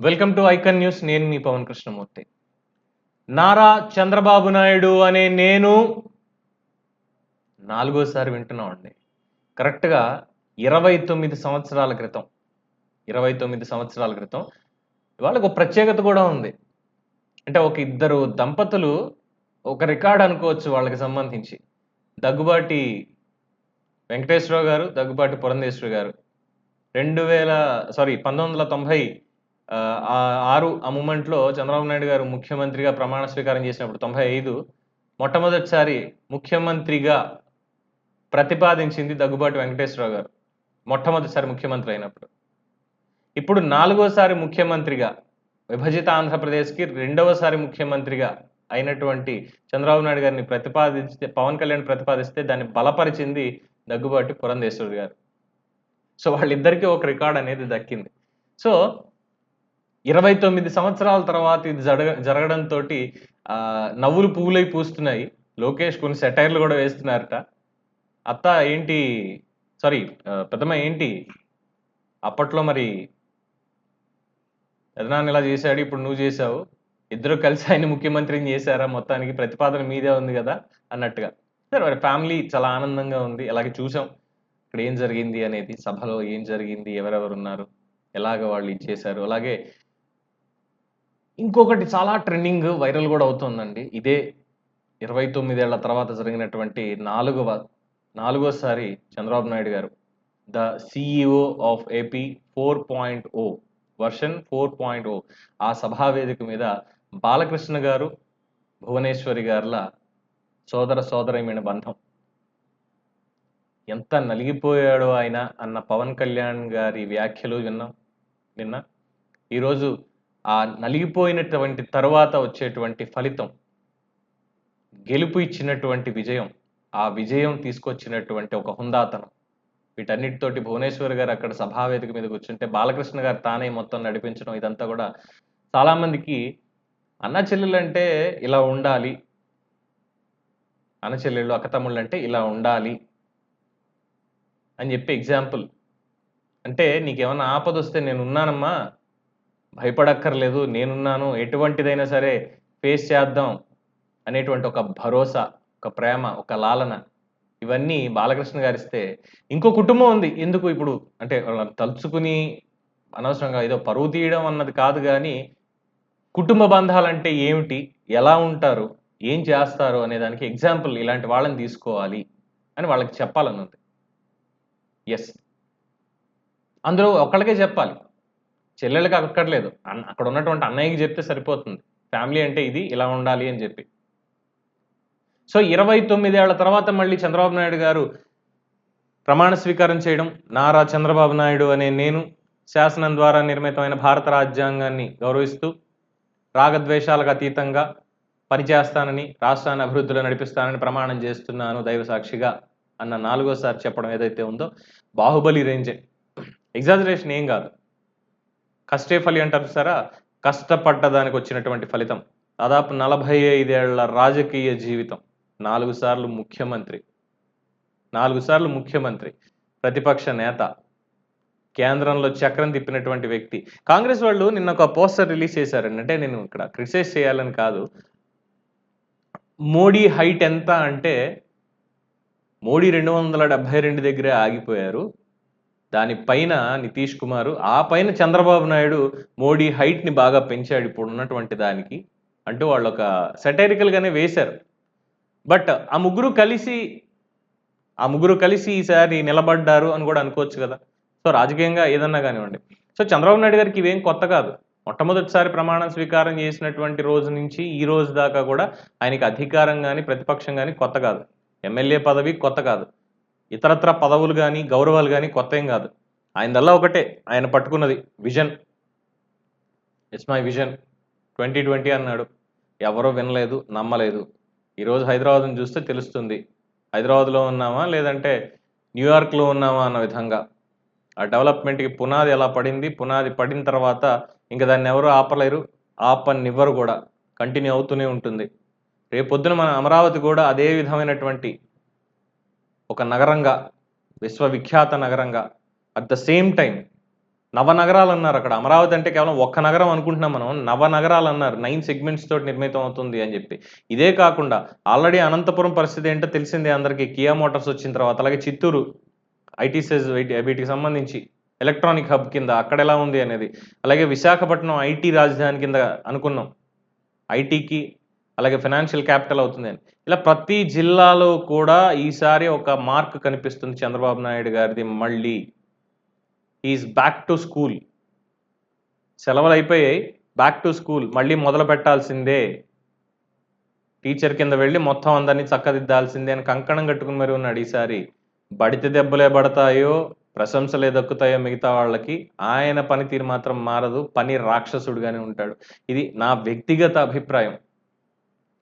Welcome to icon news. నేను మీ పవన్ కృష్ణమూర్తి. నారా చంద్రబాబు నాయుడు అనే నేను నాలుగోసారి వింటున్నామండి కరెక్ట్గా ఇరవై తొమ్మిది సంవత్సరాల క్రితం ఇరవై తొమ్మిది సంవత్సరాల క్రితం వాళ్ళకు ఒక ప్రత్యేకత కూడా ఉంది. అంటే ఒక ఇద్దరు దంపతులు ఒక రికార్డ్ అనుకోవచ్చు వాళ్ళకి సంబంధించి. దగ్గుబాటి వెంకటేశ్వరరావు గారు దగ్గుబాటి పురంధేశ్వరి గారు. రెండు వేల సారీ పంతొమ్మిది వందల తొంభై ఆరు ఆ మూమెంట్లో చంద్రబాబు నాయుడు గారు ముఖ్యమంత్రిగా ప్రమాణ స్వీకారం చేసినప్పుడు తొంభై ఐదు మొట్టమొదటిసారి ముఖ్యమంత్రిగా ప్రతిపాదించింది దగ్గుబాటి వెంకటేశ్వరరావు గారు మొట్టమొదటిసారి ముఖ్యమంత్రి అయినప్పుడు. ఇప్పుడు నాలుగోసారి ముఖ్యమంత్రిగా విభజిత ఆంధ్రప్రదేశ్కి రెండవసారి ముఖ్యమంత్రిగా అయినటువంటి చంద్రబాబు నాయుడు గారిని ప్రతిపాదిస్తే పవన్ కళ్యాణ్ ప్రతిపాదిస్తే దాన్ని బలపరిచింది దగ్గుబాటి పురంధేశ్వరి గారు. సో వాళ్ళిద్దరికీ ఒక రికార్డ్ అనేది దక్కింది. సో ఇరవై తొమ్మిది సంవత్సరాల తర్వాత ఇది జరగ జరగడంతో నవ్వులు పువ్వులై పూస్తున్నాయి. లోకేష్ కొన్ని సెటైర్లు కూడా వేస్తున్నారట. అత్త ఏంటి సారీ పెద్దమ్మ ఏంటి? అప్పట్లో మరి పెదనాన్న ఇలా చేశాడు ఇప్పుడు నువ్వు చేశావు. ఇద్దరు కలిసి ఆయన ముఖ్యమంత్రిని చేశారా? మొత్తానికి ప్రతిపాదన మీదే ఉంది కదా అన్నట్టుగా. సరే మరి ఫ్యామిలీ చాలా ఆనందంగా ఉంది. అలాగే చూసాం. ఇక్కడ ఏం జరిగింది అనేది సభలో ఏం జరిగింది ఎవరెవరు ఉన్నారు ఎలాగ వాళ్ళు ఇచ్చేశారు అలాగే ఇంకొకటి చాలా ట్రెండింగ్ వైరల్ కూడా అవుతుందండి. ఇదే ఇరవై తొమ్మిదేళ్ళ తర్వాత జరిగినటువంటి నాలుగవ నాలుగోసారి Chandrababu Naidu garu the CEO of AP four point O version four point O ఆ సభా వేదిక మీద బాలకృష్ణ గారు భువనేశ్వరి గారుల సోదర సోదరమైన బంధం. ఎంత నలిగిపోయాడో ఆయన అన్న పవన్ కళ్యాణ్ గారి వ్యాఖ్యలు విన్నాం నిన్న ఈరోజు ఆ నలిగిపోయినటువంటి తరువాత వచ్చేటువంటి ఫలితం గెలుపు ఇచ్చినటువంటి విజయం ఆ విజయం తీసుకొచ్చినటువంటి ఒక హుందాతనం. వీటన్నిటితోటి భువనేశ్వర్ గారు అక్కడ సభావేదిక మీద కూర్చుంటే బాలకృష్ణ గారు తానే మొత్తం నడిపించడం ఇదంతా కూడా చాలామందికి అన్న చెల్లెలంటే ఇలా ఉండాలి అన్న చెల్లెళ్ళు అక్కతమ్ముళ్ళు అంటే ఇలా ఉండాలి అని చెప్పి ఎగ్జాంపుల్. అంటే నీకేమైనా ఆపద వస్తే నేను ఉన్నానమ్మా భయపడక్కర్లేదు నేనున్నాను ఎటువంటిదైనా సరే ఫేస్ చేద్దాం అనేటువంటి ఒక భరోసా ఒక ప్రేమ ఒక లాలన ఇవన్నీ బాలకృష్ణ గారిస్తే ఇంకో కుటుంబం ఉంది. ఎందుకు ఇప్పుడు అంటే వాళ్ళని తలుచుకుని అనవసరంగా ఏదో పరువు తీయడం అన్నది కాదు కానీ కుటుంబ బంధాలంటే ఏమిటి? ఎలా ఉంటారు? ఏం చేస్తారు? అనే దానికి ఎగ్జాంపుల్ ఇలాంటి వాళ్ళని తీసుకోవాలి అని వాళ్ళకి చెప్పాలని ఉంది ఎస్. అందులో ఒకళ్ళకే చెప్పాలి. చెల్లెళ్ళకి అక్కర్లేదు. అన్న అక్కడ ఉన్నటువంటి అన్నయ్యకి చెప్తే సరిపోతుంది. ఫ్యామిలీ అంటే ఇది ఇలా ఉండాలి అని చెప్పి. సో ఇరవై తొమ్మిదేళ్ళ తర్వాత మళ్ళీ చంద్రబాబు నాయుడు గారు ప్రమాణ స్వీకారం చేయడం నారా చంద్రబాబు నాయుడు అనే నేను శాసనం ద్వారా నిర్మితమైన భారత రాజ్యాంగాన్ని గౌరవిస్తూ రాగద్వేషాలకు అతీతంగా పనిచేస్తానని రాష్ట్రాన్ని అభివృద్ధిలో నడిపిస్తానని ప్రమాణం చేస్తున్నాను దైవ సాక్షిగా అన్న నాలుగోసారి చెప్పడం ఏదైతే ఉందో బాహుబలి రేంజే. ఎగ్జాజరేషన్ ఏం కాదు. కష్టే ఫలి అంటారు సరా? కష్టపడ్డదానికి వచ్చినటువంటి ఫలితం. దాదాపు నలభై ఐదేళ్ళ రాజకీయ జీవితం. నాలుగు సార్లు ముఖ్యమంత్రి. నాలుగు సార్లు ముఖ్యమంత్రి. ప్రతిపక్ష నేత. కేంద్రంలో చక్రం తిప్పినటువంటి వ్యక్తి. కాంగ్రెస్ వాళ్ళు నిన్న ఒక పోస్టర్ రిలీజ్ చేశారండి. అంటే నేను ఇక్కడ క్రిటిసైజ్ చేయాలని కాదు. మోడీ హైట్ ఎంత అంటే మోడీ రెండు వందల డెబ్బై రెండు దగ్గరే ఆగిపోయారు. దానిపైన నితీష్ కుమార్ ఆ పైన చంద్రబాబు నాయుడు మోడీ హైట్ని బాగా పెంచాడు ఇప్పుడు ఉన్నటువంటి దానికి అంటూ వాళ్ళు ఒక సెటైరికల్గానే వేశారు. బట్ ఆ ముగ్గురు కలిసి ఆ ముగ్గురు కలిసి ఈసారి నిలబడ్డారు అని కూడా అనుకోవచ్చు కదా. సో రాజకీయంగా ఏదన్నా కానివ్వండి. సో చంద్రబాబు నాయుడు గారికి ఇవేం కొత్త కాదు. మొట్టమొదటిసారి ప్రమాణం స్వీకారం చేసినటువంటి రోజు నుంచి ఈ రోజు దాకా కూడా ఆయనకి అధికారం కానీ ప్రతిపక్షం కానీ కొత్త కాదు. ఎమ్మెల్యే పదవి కొత్త కాదు. ఇతరత్ర పదవులు కానీ గౌరవాలు కానీ కొత్త ఏం కాదు. ఆయనదల్లా ఒకటే. ఆయన పట్టుకున్నది vision. It's my vision twenty twenty అన్నాడు. ఎవరో వినలేదు నమ్మలేదు. ఈరోజు హైదరాబాద్ని చూస్తే తెలుస్తుంది. హైదరాబాద్లో ఉన్నామా లేదంటే న్యూయార్క్లో ఉన్నామా అన్న విధంగా. ఆ డెవలప్మెంట్కి పునాది ఎలా పడింది పునాది పడిన తర్వాత ఇంకా దాన్ని ఎవరు ఆపలేరు ఆపనివ్వరు కూడా. కంటిన్యూ అవుతూనే ఉంటుంది. రేపొద్దున మన అమరావతి కూడా అదే విధమైనటువంటి ఒక నగరంగా విశ్వవిఖ్యాత నగరంగా అట్ ద సేమ్ టైం నవనగరాలు అన్నారు అక్కడ. అమరావతి అంటే కేవలం ఒక్క నగరం అనుకుంటున్నాం మనం. నవనగరాలు అన్నారు. నైన్ సెగ్మెంట్స్ తోటి నిర్మితం అవుతుంది అని చెప్పి. ఇదే కాకుండా ఆల్రెడీ అనంతపురం పరిస్థితి ఏంటో తెలిసిందే అందరికీ. కియా మోటార్స్ వచ్చిన తర్వాత అలాగే చిత్తూరు ఐటీ వీటికి సంబంధించి ఎలక్ట్రానిక్ హబ్ కింద అక్కడ ఎలా ఉంది అనేది. అలాగే విశాఖపట్నం ఐటీ రాజధాని కింద అనుకున్నాం. ఐటీకి అలాగే ఫైనాన్షియల్ క్యాపిటల్ అవుతుంది అని. ఇలా ప్రతి జిల్లాలో కూడా ఈసారి ఒక మార్క్ కనిపిస్తుంది చంద్రబాబు నాయుడు గారిది మళ్ళీ. ఈజ్ బ్యాక్ టు స్కూల్ సెలవులు అయిపోయాయి. బ్యాక్ టు స్కూల్ మళ్ళీ మొదలు పెట్టాల్సిందే. టీచర్ కింద వెళ్ళి మొత్తం అందరినీ చక్కదిద్దాల్సిందే అని కంకణం కట్టుకుని మరి ఉన్నాడు ఈసారి. బడితే దెబ్బలే పడతాయో ప్రశంసలే దక్కుతాయో మిగతా వాళ్ళకి ఆయన పనితీరు మాత్రం మారదు. పని రాక్షసుడుగానే ఉంటాడు. ఇది నా వ్యక్తిగత అభిప్రాయం.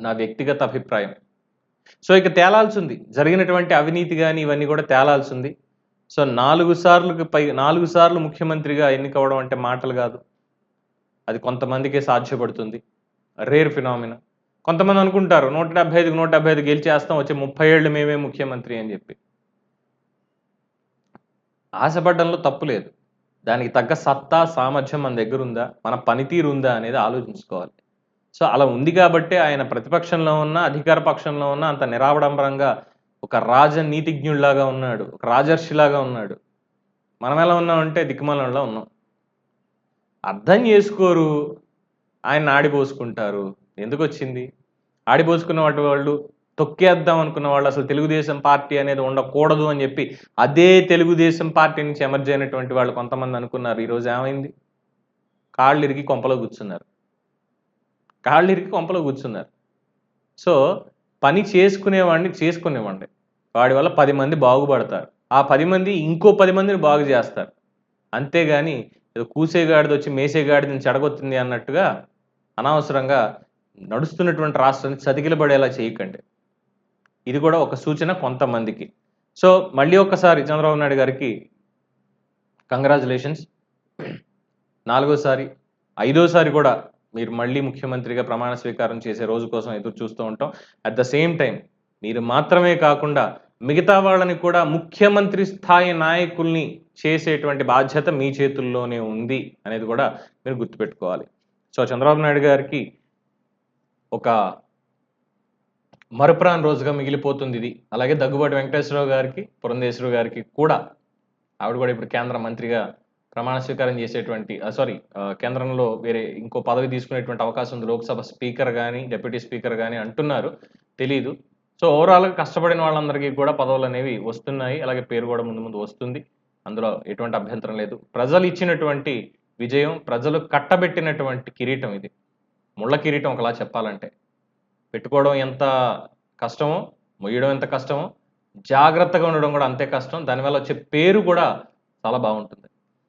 నా వ్యక్తిగత అభిప్రాయం సో ఇక తేలాల్సింది. జరిగినటువంటి అవినీతి కానీ ఇవన్నీ కూడా తేలాల్సి ఉంది సో నాలుగు సార్లు పై నాలుగు సార్లు ముఖ్యమంత్రిగా ఎన్నికవడం అంటే మాటలు కాదు. అది కొంతమందికే సాధ్యపడుతుంది. Rare phenomena. కొంతమంది అనుకుంటారు నూట డెబ్బై ఐదుకు నూట డెబ్బై ఐదు గెలిచేస్తాం వచ్చే ముప్పై ఏళ్ళు మేమే ముఖ్యమంత్రి అని చెప్పి. ఆశపడడంలో తప్పు లేదు. దానికి తగ్గ సత్తా సామర్థ్యం మన దగ్గర ఉందా మన పనితీరు ఉందా అనేది ఆలోచించుకోవాలి. సో అలా ఉంది కాబట్టి ఆయన ప్రతిపక్షంలో ఉన్న అధికార పక్షంలో ఉన్న అంత నిరావడంబరంగా ఒక రాజ నీతిజ్ఞుడిలాగా ఉన్నాడు ఒక రాజర్షిలాగా ఉన్నాడు. మనం ఎలా ఉన్నామంటే దిక్కుమాలంలో ఉన్నాం. అర్థం చేసుకోరు. ఆయన ఆడిపోసుకుంటారు. ఎందుకు వచ్చింది ఆడిపోసుకున్న వాటి వాళ్ళు తొక్కేద్దాం అనుకున్న వాళ్ళు అసలు తెలుగుదేశం పార్టీ అనేది ఉండకూడదు అని చెప్పి అదే తెలుగుదేశం పార్టీ నుంచి ఎమర్జ్ అయినటువంటి వాళ్ళు కొంతమంది అనుకున్నారు. ఈరోజు ఏమైంది? కాళ్ళు ఇరిగి కొంపలో కూర్చున్నారు. కాళ్ళిరికి కొంపలో కూర్చున్నారు. సో పని చేసుకునేవాడిని చేసుకునేవాడి వాడి వల్ల పది మంది బాగుపడతారు. ఆ పది మంది ఇంకో పది మందిని బాగు చేస్తారు. అంతేగాని ఏదో కూసేగాడిది వచ్చి మేసేగాడిని చెడగొత్తుంది అన్నట్టుగా అనవసరంగా నడుస్తున్నటువంటి రాష్ట్రాన్ని చతికిలబడేలా చేయకండి. ఇది కూడా ఒక సూచన కొంతమందికి. సో మళ్ళీ ఒక్కసారి చంద్రబాబు నాయుడు గారికి కంగ్రాచులేషన్స్. నాలుగోసారి ఐదోసారి కూడా మీరు మళ్ళీ ముఖ్యమంత్రిగా ప్రమాణ స్వీకారం చేసే రోజు కోసం ఎదురు చూస్తూ ఉంటాం. అట్ ద సేమ్ టైం మీరు మాత్రమే కాకుండా మిగతా వాళ్ళని కూడా ముఖ్యమంత్రి స్థాయి నాయకుల్ని చేసేటువంటి బాధ్యత మీ చేతుల్లోనే ఉంది అనేది కూడా మీరు గుర్తుపెట్టుకోవాలి. సో చంద్రబాబు నాయుడు గారికి ఒక మరపురాన్ రోజుగా మిగిలిపోతుంది ఇది. అలాగే దగ్గుబాటి వెంకటేశ్వరరావు గారికి పురంధేశ్వరరావు గారికి కూడా ఆవిడ కూడా ఇప్పుడు కేంద్ర మంత్రిగా ప్రమాణ స్వీకారం చేసేటువంటి సారీ కేంద్రంలో వేరే ఇంకో పదవి తీసుకునేటువంటి అవకాశం ఉంది. లోక్సభ స్పీకర్ కానీ డిప్యూటీ స్పీకర్ కానీ అంటున్నారు. తెలీదు. సో ఓవరాల్గా కష్టపడిన వాళ్ళందరికీ కూడా పదవులు అనేవి వస్తున్నాయి. అలాగే పేరు కూడా ముందు ముందు వస్తుంది. అందులో ఎటువంటి అభ్యంతరం లేదు. ప్రజలు ఇచ్చినటువంటి విజయం ప్రజలు కట్టబెట్టినటువంటి కిరీటం ఇది. ముళ్ళ కిరీటం ఒకలా చెప్పాలంటే. పెట్టుకోవడం ఎంత కష్టమో మొయ్యడం ఎంత కష్టమో జాగ్రత్తగా ఉండడం కూడా అంతే కష్టం. దానివల్ల వచ్చే పేరు కూడా చాలా బాగుంటుంది.